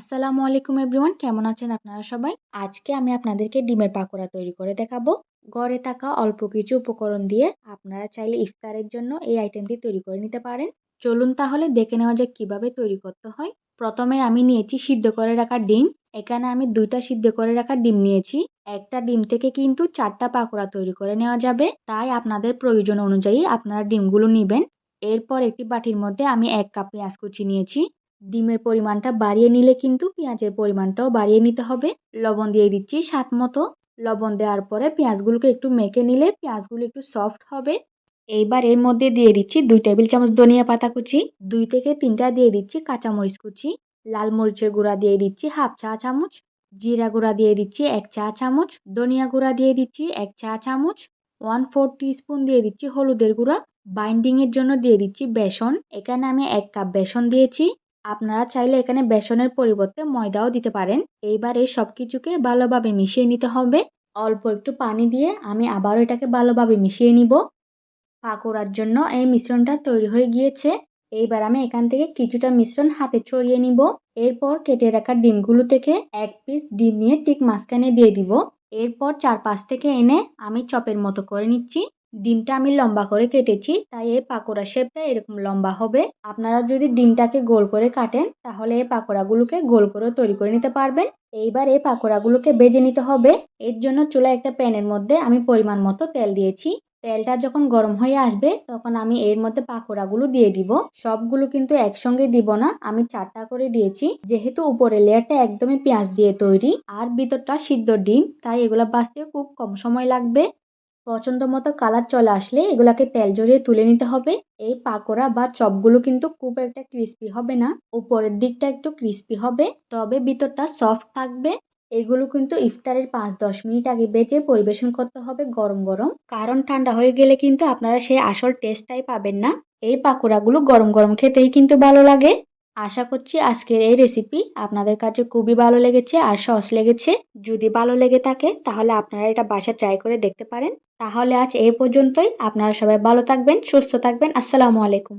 আসসালামু আলাইকুম এভরিওয়ান, কেমন আছেন আপনারা সবাই? আজকে আমি আপনাদেরকে ডিমের পাকোড়া তৈরি করে দেখাবো। ঘরে থাকা অল্প কিছু উপকরণ দিয়ে আপনারা চাইলে ইফতারের জন্য এই আইটেমটি তৈরি করে নিতে পারেন। চলুন তাহলে দেখে নেওয়া যাক কীভাবে তৈরি করতে হয়। প্রথমে আমি নিয়েছি সিদ্ধ করে রাখা ডিম। এখানে আমি দুইটা সিদ্ধ করে রাখা ডিম নিয়েছি। একটা ডিম থেকে কিন্তু চারটা পাকোড়া তৈরি করে নেওয়া যাবে। তাই আপনাদের প্রয়োজন অনুযায়ী আপনারা ডিমগুলো নেবেন। এরপর একটি বাটির মধ্যে আমি এক কাপ পেঁয়াজ কুচি নিয়েছি। ডিমের পরিমাণটা বাড়িয়ে নিলে কিন্তু পেঁয়াজের পরিমাণটাও বাড়িয়ে নিতে হবে। লবণ দিয়ে দিচ্ছি স্বাদ মতো। লবণ দেওয়ার পরে পেঁয়াজগুলোকে একটু মেখে নিলে পেঁয়াজগুলো একটু সফট হবে। এইবার এর মধ্যে দিয়ে দিচ্ছি দুই টেবিল চামচ ধনিয়া পাতা কুচি, দুই থেকে তিনটা দিয়ে দিচ্ছি কাঁচামরিচ কুচি, লাল মরিচের গুঁড়া দিয়ে দিচ্ছি হাফ চা চামচ, জিরা গুঁড়া দিয়ে দিচ্ছি এক চা চামচ, ধনিয়া গুঁড়া দিয়ে দিচ্ছি এক চা চামচ ওয়ান ফোর স্পুন দিয়ে দিচ্ছি হলুদের গুঁড়া। বাইন্ডিংয়ের জন্য দিয়ে দিচ্ছি বেসন। এখানে আমি এক কাপ বেসন দিয়েছি। আপনারা চাইলে এখানে বেসনের পরিবর্তে ময়দাও দিতে পারেন। এইবার এই সব কিছুকে ভালোভাবে মিশিয়ে নিতে হবে। অল্প একটু পানি দিয়ে আমি আবারও এটাকে ভালোভাবে মিশিয়ে নিব। পাকোড়ার জন্য এই মিশ্রণটা তৈরি হয়ে গিয়েছে। এইবার আমি এখান থেকে কিছুটা মিশ্রণ হাতে ছড়িয়ে নিব। এরপর কেটে রাখা ডিমগুলো থেকে এক পিস ডিম নিয়ে ঠিক মাঝখানে দিয়ে দিব। এরপর চার পাশ থেকে এনে আমি চপের মতো করে নিচ্ছি। ডিমটা আমি লম্বা করে কেটেছি, তাই এই পাকোড়া শেপটা এরকম লম্বা হবে। আপনারা যদি ডিমটাকে গোল করে কাটেন, তাহলে এই পাকোড়াগুলোকে গোল করে তৈরি করে নিতে পারবেন। এইবার এই পাকোড়াগুলোকে বেজে নিতে হবে। এর জন্য চুলা একটা প্যানের মধ্যে আমি পরিমাণ মতো তেল দিয়েছি। তেলটা যখন গরম হয়ে আসবে, তখন আমি এর মধ্যে পাকোড়াগুলো দিয়ে দিব। সবগুলো কিন্তু একসঙ্গে দিব না, আমি চারটা করে দিয়েছি। যেহেতু উপরের লেয়ারটা একদমই পেঁয়াজ দিয়ে তৈরি, আর ভিতরটা সিদ্ধ ডিম, তাই এগুলো বাঁচতে খুব কম সময় লাগবে। পছন্দ মতো কালার চলে আসলে এগুলাকে তেল জড়িয়ে তুলে নিতে হবে। এই পাকোড়া বা চপগুলো কিন্তু খুব একটা ক্রিস্পি হবে না, উপরের দিকটা একটু ক্রিস্পি হবে, তবে ভিতরটা সফট থাকবে। এগুলো কিন্তু ইফতারের পাঁচ দশ মিনিট আগে বেজে পরিবেশন করতে হবে গরম গরম। কারণ ঠান্ডা হয়ে গেলে কিন্তু আপনারা সেই আসল টেস্টটাই পাবেন না। এই পাকোড়াগুলো গরম গরম খেতেই কিন্তু ভালো লাগে। আশা করছি আজকের এই রেসিপি আপনাদের কাছে খুবই ভালো লেগেছে আর সস লেগেছে। যদি ভালো লেগে থাকে তাহলে আপনারা এটা বাসা ট্রাই করে দেখতে পারেন। তাহলে আজ এই পর্যন্তই। আপনারা সবাই ভালো থাকবেন সুস্থ থাকবেন। আসসালামু আলাইকুম।